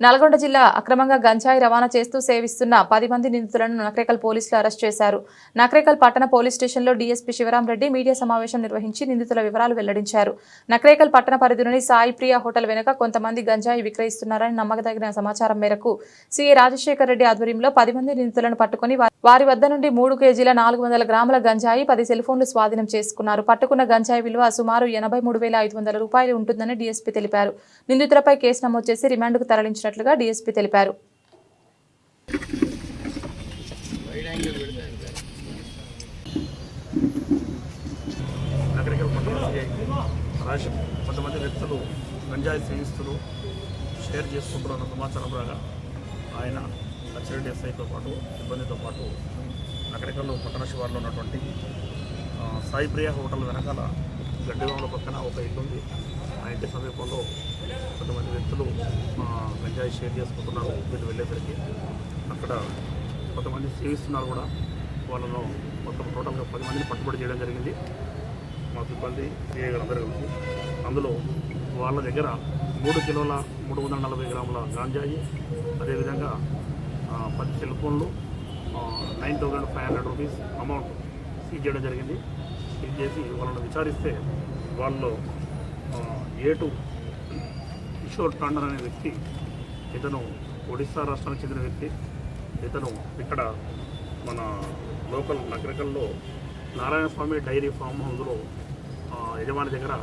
నల్గొండ జిల్లా అక్రమంగా గంజాయి రవాణా చేస్తూ సేవిస్తున్న పది మంది నిందితులను నకరేకల్ పోలీసులు అరెస్ట్ చేశారు. నకరేకల్ పట్టణ పోలీస్ స్టేషన్లో డీఎస్పీ శివరాంరెడ్డి మీడియా సమావేశం నిర్వహించి నిందితుల వివరాలు వెల్లడించారు. నకరేకల్ పట్టణ పరిధిలోని సాయి ప్రియా హోటల్ వెనుక కొంతమంది గంజాయి విక్రయిస్తున్నారని నమ్మకదగిన సమాచారం మేరకు సీఏ రాజశేఖర్ రెడ్డి ఆధ్వర్యంలో పది మంది నిందితులను పట్టుకుని వారి వద్ద నుండి మూడు కేజీల నాలుగు వందల గ్రాముల గంజాయి పది సెల్ఫోన్లు స్వాధీనం చేసుకున్నారు. పట్టుకున్న గంజాయి విలువ సుమారు ఎనభై మూడు వేల ఐదు వందల రూపాయలు ఉంటుందని డీఎస్పీ తెలిపారు. నిందితులపై కేసు నమోదు చేసి రిమాండ్కు తరలించినట్లుగా డీఎస్పీ తెలిపారు. కొంతమంది వ్యక్తులు గంజాయి సేవిస్తులు షేర్ చేసుకుంటున్న సమాచారం రాగా ఆయన హెచ్ఎల్డి ఎస్ఐతో పాటు సిబ్బందితో పాటు నగరికల్లో పట్టణ శివార్లో ఉన్నటువంటి సాయిప్రియ సాయి హోటల్ వెనకాల గడ్డివాముల పక్కన ఒక ఇల్లు ఉంది ఆ ఇంటి సమీపంలో కొంతమంది వ్యక్తులు గంజాయి షేర్ చేసుకుంటున్నారు వీళ్ళు వెళ్ళేసరికి. అక్కడ కొంతమంది సేవిస్తున్నారు కూడా. వాళ్ళను మొత్తం టోటల్గా పది మందిని పట్టుబడి చేయడం జరిగింది. మా సిబ్బంది సిఐ గారు అందరూ కలిసి. అందులో వాళ్ళ దగ్గర మూడు కిలోల మూడు వందల నలభై గ్రాముల గాంజాయి అదేవిధంగా పది సెల్ ఫోన్లు nine thousand five hundred rupees amount seize చేయడం జరిగింది. సీజ్ చేసి వాళ్ళని విచారిస్తే వాళ్ళు ఏటు కిషోర్ టాండర్ అనే వ్యక్తి ఇతను ఒడిస్సా రాష్ట్రానికి చెందిన వ్యక్తి ఇతను ఇక్కడ మన లోకల్ నగరికల్లో నారాయణ స్వామి డైరీ ఫామ్ హౌస్లో యజమాని దగ్గర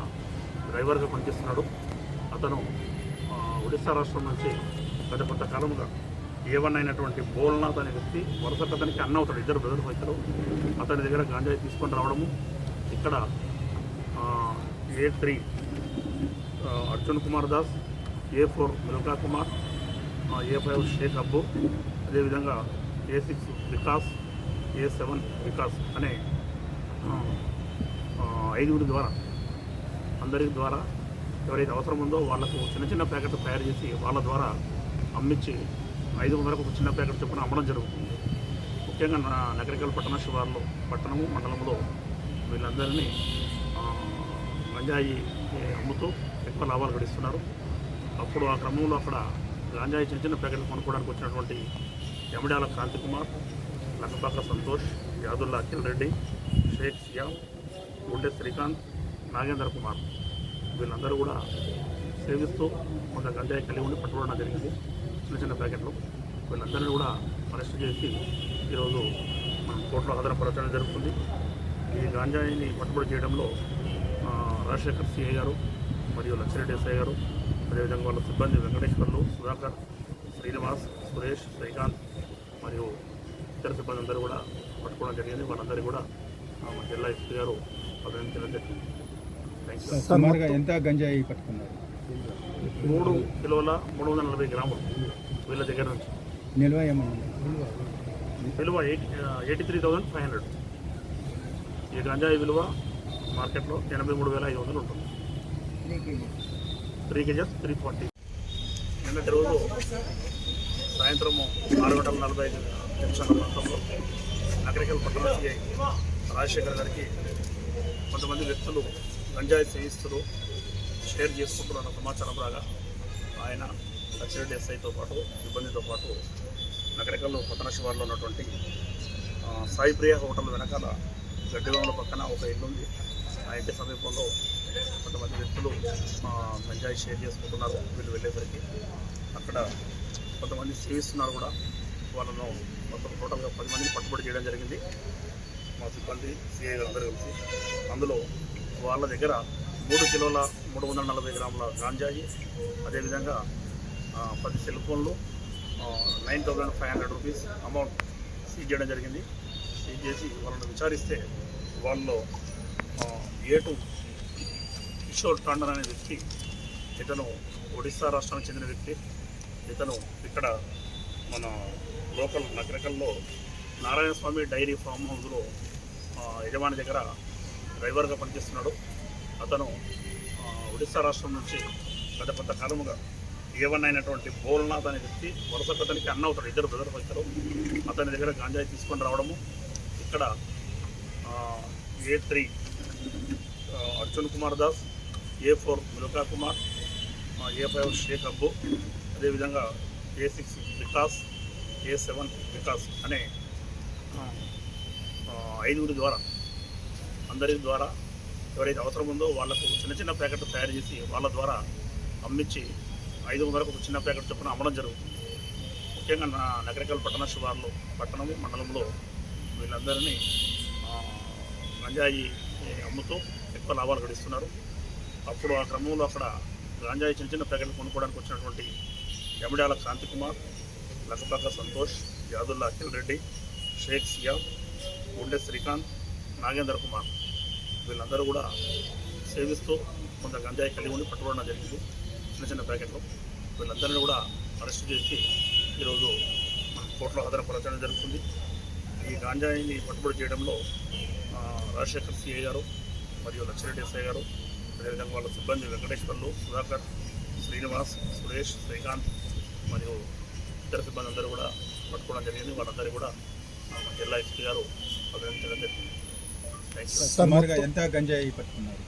డ్రైవర్గా పనిచేస్తున్నాడు. అతను ఒడిస్సా రాష్ట్రం నుంచి గత కొంతకాలముగా ఏవన్ అయినటువంటి బోల్నాథ్ అనే వ్యక్తి వరుస అతనికి అన్న అవుతాడు. ఇద్దరు బ్రదర్ అవుతారు అతని దగ్గర గాంజాయి తీసుకొని రావడము. ఇక్కడ A three Arjun Kumar Das A four Milka Kumar A five Sheikh Abbu అదేవిధంగా A six Vikas A seven Vikas అనే ఐదుగురి ద్వారా అందరి ద్వారా ఎవరైతే అవసరం ఉందో వాళ్ళకు చిన్న చిన్న ప్యాకెట్లు తయారు చేసి వాళ్ళ ద్వారా అమ్మించి ఐదు వందలకు ఒక చిన్న ప్యాకెట్ చొప్పున అమ్మడం జరుగుతుంది. ముఖ్యంగా నగరికల్ పట్టణ శివార్లో పట్టణము మండలంలో వీళ్ళందరినీ గంజాయి అమ్ముతూ ఎక్కువ లాభాలు గడిస్తున్నారు. అప్పుడు ఆ క్రమంలో అక్కడ గాంజాయి చిన్న చిన్న ప్యాకెట్లు కొనుక్కోవడానికి వచ్చినటువంటి ఎమడాల క్రాంతి లక్కపాక సంతోష్ యాదుల్లా అఖిల్ రెడ్డి షేక్ సియా గుండె శ్రీకాంత్ నాగేంద్ర కుమార్ వీళ్ళందరూ కూడా సేవిస్తూ కొంత గంజాయి కలిగి ఉండి పట్టుకోవడం జరిగింది. చిన్న చిన్న ప్యాకెట్లు వీళ్ళందరినీ కూడా అరెస్ట్ చేసి ఈరోజు మనం కోర్టులో ఆధారపరచడం జరుగుతుంది. ఈ గాంజాయిని పట్టుబడి చేయడంలో రాజశేఖర్ సిఐ గారు మరియు లక్ష్మరెడ్డి ఎస్ఐ గారు అదేవిధంగా వాళ్ళ సిబ్బంది వెంకటేశ్వర్లు సుధాకర్ శ్రీనివాస్ సురేష్ శ్రీకాంత్ మరియు ఇతర సిబ్బంది అందరూ కూడా పట్టుకోవడం జరిగింది. వాళ్ళందరూ కూడా జిల్లా ఎస్పీ గారు అభినందించడం జరిగింది. ఎంత గంజాయి పట్టుకున్నారు? మూడు కిలోల మూడు వందల నలభై గ్రాములు వీళ్ళ దగ్గర నుంచి. నిల్వ విలువ eighty eighty three thousand five hundred. ఈ గంజాయి విలువ మార్కెట్లో ఎనభై మూడు వేల ఐదు వందలు ఉంటుంది. Three KGs three forty. నిన్నటి రోజు సాయంత్రము ఆరు గంటల నలభై ఐదు నిమిషాల ప్రాంతంలో నగరికల్ పట్టణ సిఐ రాజశేఖర్ గారికి కొంతమంది వ్యక్తులు గంజాయి సేవిస్తులు షేర్ చేసుకుంటున్న సమాచారం రాగా ఆయన లక్ష్మరెడ్డి ఎస్ఐతో పాటు సిబ్బందితో పాటు నగరికల్లో పట్టణ శివార్లో ఉన్నటువంటి సాయిప్రియ సాయి హోటల్ వెనకాల గడ్డివాముల పక్కన ఒక ఇల్లు ఉంది ఆ ఇంటి సమీపంలో కొంతమంది వ్యక్తులు గంజాయి షేర్ చేసుకుంటున్నారు వీళ్ళు వెళ్ళేసరికి. అక్కడ కొంతమంది సేవిస్తున్నారు కూడా. వాళ్ళను మొత్తం టోటల్గా పది మందిని పట్టుబడి చేయడం జరిగింది. మా సిబ్బంది సిఐ గారు అందరూ కలిసి. అందులో వాళ్ళ దగ్గర మూడు కిలోల మూడు వందల నలభై గ్రాముల గాంజాయి అదేవిధంగా పది సెల్ ఫోన్లు nine thousand five hundred rupees amount seize చేయడం జరిగింది. సీజ్ చేసి వాళ్ళని విచారిస్తే వాళ్ళు ఏటు కిషోర్ టాండర్ అనే వ్యక్తి ఇతను ఒడిస్సా రాష్ట్రానికి చెందిన వ్యక్తి ఇతను ఇక్కడ మన లోకల్ నగరకల్లో నారాయణ స్వామి డైరీ ఫామ్ హౌస్లో యజమాని దగ్గర డ్రైవర్గా పనిచేస్తున్నాడు. అతను ఒడిస్సా రాష్ట్రం నుంచి పెద్ద పెద్ద కాలముగా ఏవన్ అయినటువంటి బోల్నాథ్ అనే వ్యక్తి వరుస అతనికి అన్న అవుతాడు. ఇద్దరు బ్రదర్ అవుతారు. అతని దగ్గర గాంజాయి తీసుకొని రావడము. ఇక్కడ A three Arjun Kumar Das A four Milka Kumar A five Sheikh Abbu అదేవిధంగా A six Vikas A seven Vikas అనే ఐదుగురి ద్వారా అందరి ద్వారా ఎవరైతే అవసరం ఉందో వాళ్ళకు చిన్న చిన్న ప్యాకెట్లు తయారు చేసి వాళ్ళ ద్వారా అమ్మించి ఐదు వందలకు ఒక చిన్న ప్యాకెట్ చొప్పున అమ్మడం జరుగుతుంది. ముఖ్యంగా నా నగరికల్ పట్టణ శివార్లు పట్టణము మండలంలో వీళ్ళందరినీ గంజాయి అమ్ముతూ ఎక్కువ లాభాలు గడిస్తున్నారు. అప్పుడు ఆ క్రమంలో అక్కడ గాంజాయి చిన్న చిన్న ప్యాకెట్లు కొనుక్కోవడానికి వచ్చినటువంటి యమడాల క్రాంతి కుమార్ లక్కపక్క సంతోష్ యాదుల్లా అఖిల్ రెడ్డి షేక్ సియా గుండె శ్రీకాంత్ నాగేంద్ర కుమార్ వీళ్ళందరూ కూడా సేవిస్తూ కొంత గంజాయి కలిగి ఉండి పట్టుకోవడం జరిగింది. చిన్న చిన్న ప్యాకెట్లు వీళ్ళందరినీ కూడా అరెస్ట్ చేసి ఈరోజు మన కోర్టులో హాజరుపరచడం జరుగుతుంది. ఈ గాంజాయిని పట్టుబడి చేయడంలో రాజశేఖర్ సిఐ గారు మరియు లక్ష్మరెడ్డి ఎస్ఐ గారు అదేవిధంగా వాళ్ళ సిబ్బంది వెంకటేశ్వర్లు సుధాకర్ శ్రీనివాస్ సురేష్ శ్రీకాంత్ మరియు ఇతర సిబ్బంది అందరూ కూడా పట్టుకోవడం జరిగింది. వాళ్ళందరూ కూడా మన జిల్లా ఎస్పీ గారు అభినందించడం జరిగింది. ఎంత గంజాయి పట్టుకున్నారు?